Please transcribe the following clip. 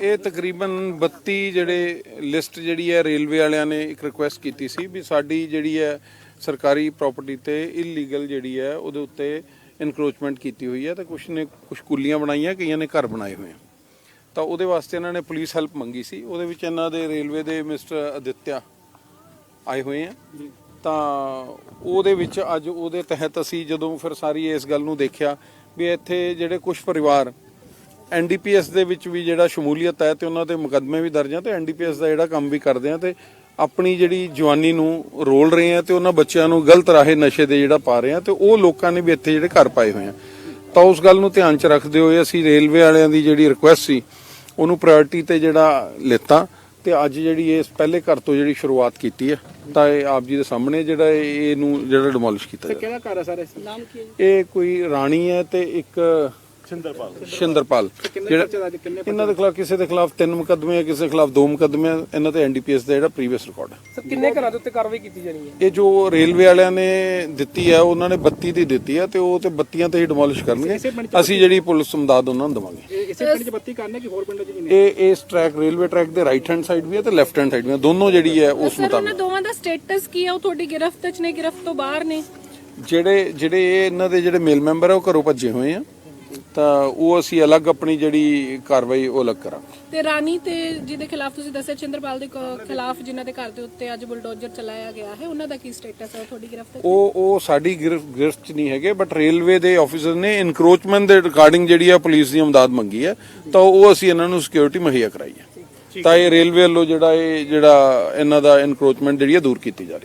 ਇਹ ਤਕਰੀਬਨ 32 ਜਿਹੜੇ ਲਿਸਟ ਜਿਹੜੀ ਹੈ ਰੇਲਵੇ ਵਾਲਿਆਂ ਨੇ ਇੱਕ ਰਿਕੁਐਸਟ ਕੀਤੀ ਸੀ ਵੀ ਸਾਡੀ ਜਿਹੜੀ ਹੈ ਸਰਕਾਰੀ ਪ੍ਰਾਪਰਟੀ ਤੇ ਇਲੀਗਲ ਜਿਹੜੀ ਹੈ ਉਹਦੇ ਉੱਤੇ ਇਨਕਰੋਚਮੈਂਟ ਕੀਤੀ ਹੋਈ ਹੈ ਤੇ ਕੁਝ ਨੇ ਕੁਝ ਕੁੱਲੀਆਂ ਬਣਾਈਆਂ ਕਈਆਂ ਨੇ ਘਰ ਬਣਾਏ ਹੋਏ ਆ। ਤਾਂ ਉਹਦੇ ਵਾਸਤੇ ਇਹਨਾਂ ਨੇ ਪੁਲਿਸ ਹੈਲਪ ਮੰਗੀ ਸੀ। ਉਹਦੇ ਵਿੱਚ ਇਹਨਾਂ ਦੇ ਰੇਲਵੇ ਦੇ ਮਿਸਟਰ ਅਦਿੱਤਿਆ ਆਏ ਹੋਏ ਆ। ਤਾਂ ਉਹਦੇ ਵਿੱਚ ਅੱਜ ਉਹਦੇ ਤਹਿਤ ਅਸੀਂ ਜਦੋਂ ਫਿਰ ਸਾਰੀ ਇਸ ਗੱਲ ਨੂੰ ਦੇਖਿਆ ਵੀ ਇੱਥੇ ਜਿਹੜੇ ਕੁਝ ਪਰਿਵਾਰ ਐਨਡੀਪੀਐਸ ਦੇ ਵਿੱਚ ਵੀ ਜਿਹੜਾ ਸ਼ਮੂਲੀਅਤ ਹੈ ਤੇ ਉਹਨਾਂ ਦੇ ਮੁਕੱਦਮੇ ਵੀ ਦਰਜ ਆ ਤੇ ਐਨਡੀਪੀਐਸ ਦਾ ਜਿਹੜਾ ਕੰਮ ਵੀ ਕਰਦੇ ਆ ਤੇ ਆਪਣੀ ਜਿਹੜੀ ਜਵਾਨੀ ਨੂੰ ਰੋਲ ਰਹੇ ਆ ਤੇ ਉਹਨਾਂ ਬੱਚਿਆਂ ਨੂੰ ਗਲਤ ਰਾਹੇ ਨਸ਼ੇ ਦੇ ਜਿਹੜਾ ਪਾ ਰਹੇ ਆ ਤੇ ਉਹ ਲੋਕਾਂ ਨੇ ਵੀ ਇੱਥੇ ਜਿਹੜੇ ਘਰ ਪਾਏ ਹੋਏ ਆ। ਤਾਂ ਉਸ ਗੱਲ ਨੂੰ ਧਿਆਨ ਚ ਰੱਖਦੇ ਹੋਏ ਅਸੀਂ ਰੇਲਵੇ ਵਾਲਿਆਂ ਦੀ ਜਿਹੜੀ ਰਿਕੁਐਸਟ ਸੀ ਉਹਨੂੰ ਪ੍ਰਾਇੋਰਟੀ ਤੇ ਜਿਹੜਾ ਲਿੱਤਾ ਤੇ ਅੱਜ ਜਿਹੜੀ ਇਸ ਪਹਿਲੇ ਘਰ ਤੋਂ ਜਿਹੜੀ ਸ਼ੁਰੂਆਤ ਕੀਤੀ ਹੈ ਤਾਂ ਇਹ ਆਪ ਜੀ ਦੇ ਸਾਹਮਣੇ ਜਿਹੜਾ ਇਹ- ਇਹਨੂੰ ਜਿਹੜਾ ਡਿਮੋਲਿਸ਼ ਕੀਤਾ ਤੇ ਜਾਵੇ ਕਿਹੜਾ ਘਰ ਹੈ ਸਰ? ਇਸ ਨਾਮ ਕੀ ਹੈ? ਇਹ ਕੋਈ ਰਾਣੀ ਹੈ ਤੇ ਇੱਕ ਸ਼ਿੰਦਰਪਾਲ ਇਹਨਾਂ ਦੇ ਖਿਲਾਫ ਕਿਸੇ ਦੇ ਖਿਲਾਫ ਤਿੰਨ ਮੁਕੱਦਮੇ ਆ ਕਿਸੇ ਦੇ ਖਿਲਾਫ ਦੋ ਮੁਕੱਦਮੇ ਆ। ਇਹਨਾਂ ਤੇ ਐਨਡੀਪੀਐਸ ਦਾ ਜਿਹੜਾ ਪ੍ਰੀਵੀਅਸ ਰਿਕਾਰਡ ਹੈ ਸਰ ਕਿੰਨੇ ਘਰਾਂ ਦੇ ਉੱਤੇ ਕਾਰਵਾਈ ਕੀਤੀ ਜਾਣੀ ਹੈ? ਇਹ ਜੋ ਰੇਲਵੇ ਵਾਲਿਆਂ ਨੇ ਦਿੱਤੀ ਹੈ ਉਹਨਾਂ ਨੇ 32 ਦੀ ਦਿੱਤੀ ਹੈ ਤੇ ਉਹ ਤੇ ਬੱਤੀਆਂ ਤੇ ਹੀ ਡਿਮੋਲਿਸ਼ ਕਰਨਗੇ। ਅਸੀਂ ਜਿਹੜੀ ਪੁਲਿਸ ਸਮਦਾਦ ਉਹਨਾਂ ਨੂੰ ਦੇਵਾਂਗੇ। ਇਸੇ ਪਿੰਡ 'ਚ ਬੱਤੀ ਕਰਨੇ ਕਿ ਹੋਰ ਪਿੰਡਾਂ 'ਚ ਵੀ ਨੇ ਇਹ ਇਸ ਟਰੈਕ ਰੇਲਵੇ ਟਰੈਕ ਦੇ ਰਾਈਟ ਹੈਂਡ ਸਾਈਡ ਵੀ ਹੈ ਤੇ ਲੈਫਟ ਹੈਂਡ ਸਾਈਡ ਵੀ ਹੈ ਦੋਨੋਂ ਜਿਹੜੀ ਹੈ ਉਸ ਸਰ ਉਹਨਾਂ ਮੁਤਾਬਕ ਦੋਵਾਂ ਦਾ ਸਟੇਟਸ ਕੀ ਹੈ ਉਹ ਤੁਹਾਡੀ ਗਿਰਫਤ ਚ ਨੇ ਗਿਰਫਤ ਤੋਂ ਬਾਹਰ ਨੇ। ਜਿਹੜੇ ਜਿਹੜੇ ਇਹ ਇਹਨਾਂ ਦੇ ਜਿਹੜੇ ਮੇਲ ਮੈਂਬਰ ਆ ਉਹ ਘਰੋਂ ਭੱਜੇ ਹੋਏ ਆ। ਤਾਂ ਉਹ ਅਸੀਂ ਅਲੱਗ ਆਪਣੀ ਜਿਹੜੀ ਕਾਰਵਾਈ ਉਹ ਅਲੱਗ ਕਰਾਂਗੇ। ਤੇ ਰਾਣੀ ਤੇ ਜਿਹਦੇ ਖਿਲਾਫ ਤੁਸੀਂ ਦੱਸਿਆ ਚੰਦਰਪਾਲ ਦੇ ਕ- ਖਿਲਾਫ ਜਿਨ੍ਹਾਂ ਦੇ ਘਰ ਦੇ ਉੱਤੇ ਅੱਜ ਬੁਲਡੋਜ਼ਰ ਚਲਾਇਆ ਗਿਆ ਹੈ ਉਹਨਾਂ ਦਾ ਕੀ ਸਟੇਟਸ ਹੈ? ਉਹ ਤੁਹਾਡੀ ਗਿਰਫਤ ਚ? ਉਹ ਉਹ ਸਾਡੀ ਗਿਰਫ- ਗਿਰਫਤ 'ਚ ਨਹੀਂ ਹੈਗੇ ਬਟ ਰੇਲਵੇ ਦੇ ਆਫੀਸਰ ਨੇ ਇਨਕਰੋਚਮੈਂਟ ਦੇ ਰਿਗਾਰਡਿੰਗ ਜਿਹੜੀ ਆ ਪੁਲਿਸ ਦੀ ਮਦਦ ਮੰਗੀ ਹੈ ਤਾਂ ਉਹ ਅਸੀਂ ਇਹਨਾਂ ਨੂੰ ਸਿਕਿਉਰਿਟੀ ਮੁਹੱਈਆ ਕਰਾਈ ਹੈ। ਤਾਂ ਇਹ ਰੇਲਵੇ ਵੱਲੋਂ ਜਿਹੜਾ ਇਹ ਜਿਹੜਾ ਇਹਨਾਂ ਦਾ ਇਨਕਰੋਚਮੈਂਟ ਜਿਹੜੀ ਹੈ ਦੂਰ ਕੀਤੀ ਜਾ ਰਹੀ ਹੈ।